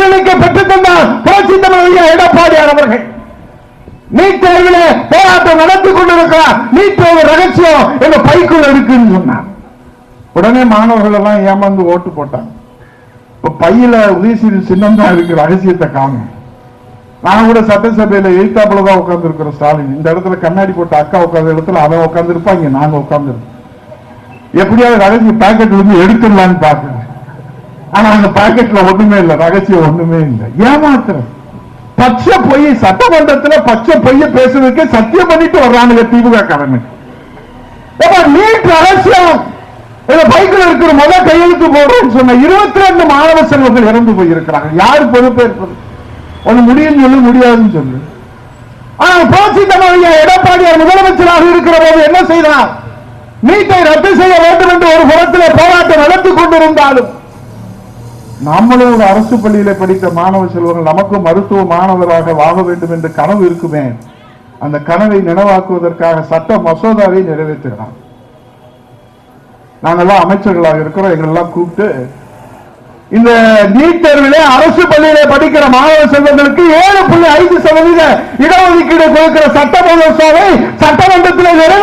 சீரழிக்க பெற்றுத் தந்தார் புரட்சி தமிழக எடப்பாடியார் அவர்கள். நீட் தேர்வில் போராட்டம் நடத்தி கொண்டிருக்கிறார். நீட் தேர்வு ரகசியம் எங்க பைக்குள்ள இருக்குன்னு சொன்னார். உடனே மாணவர்கள் எல்லாம் ஏமாந்து ஓட்டு போட்டாங்க. இப்ப பையில உதயசீல் சின்னம் தான் இருக்கு ரகசியத்தை காணும் நான் கூட சட்டசபையில எழுத்தாப்புல தான் உட்கார்ந்து இருக்கிறோம் ஸ்டாலின். இந்த இடத்துல கண்ணாடி போட்ட அக்கா உட்கார்ந்த இடத்துல அவன் உட்கார்ந்து இருப்பான் இங்க நாங்க உட்கார்ந்து எப்படியாவது ரகசிய பாக்கெட் வந்து எடுத்துடலான்னு பாக்கு ஆனா அந்த பாக்கெட்ல ஒண்ணுமே இல்லை ரகசியம் ஒண்ணுமே இல்லை. ஏமாத்துறேன். பச்சை பொய் சட்டமன்றத்துல பச்சை பொய்ய பேசுறதுக்கு சத்தியம் பண்ணிட்டு வர்றானுங்க திமுக காரங்க. நீட் ரகசியம் பைக்கில் இருக்கிற முத கையெழுத்து போடுறோம்னு சொன்ன இருபத்தி ரெண்டு மாணவ செல்வங்கள் இறந்து போயிருக்கிறாங்க. யாரு பொறுப்பேற்பது ஒண்ணு முடியும் சொல்லு முடியாதுன்னு சொல்லு. ஆனா புரட்சி தமிழக எடப்பாடியார் முதலமைச்சராக இருக்கிற போது என்ன செய்தார்? நீட்டை ரத்து செய்ய வேண்டும் என்று ஒரு புறத்தில் போராட்டம் நடத்தி கொண்டிருந்தாலும் நம்மளும் ஒரு அரசு பள்ளியில படித்த மாணவ செல்வங்கள் நமக்கும் மருத்துவ மாணவராக வாழ வேண்டும் என்று கனவு இருக்குமே? அந்த கனவை நினைவாக்குவதற்காக சட்ட மசோதாவை நிறைவேற்றுகிறார் நாங்கெல்லாம் அமைச்சர்களாக இருக்கிறோம் எங்களெல்லாம் கூப்பிட்டு இந்த நீட் தேர்விலே அரசு பள்ளியில படிக்கிற மாணவ செல்வங்களுக்கு ஏழு புள்ளி ஐந்து சதவீத இடஒதுக்கீடு கொடுக்கிற சட்ட மசோதாவை சட்டமன்றத்தில் நிறைவே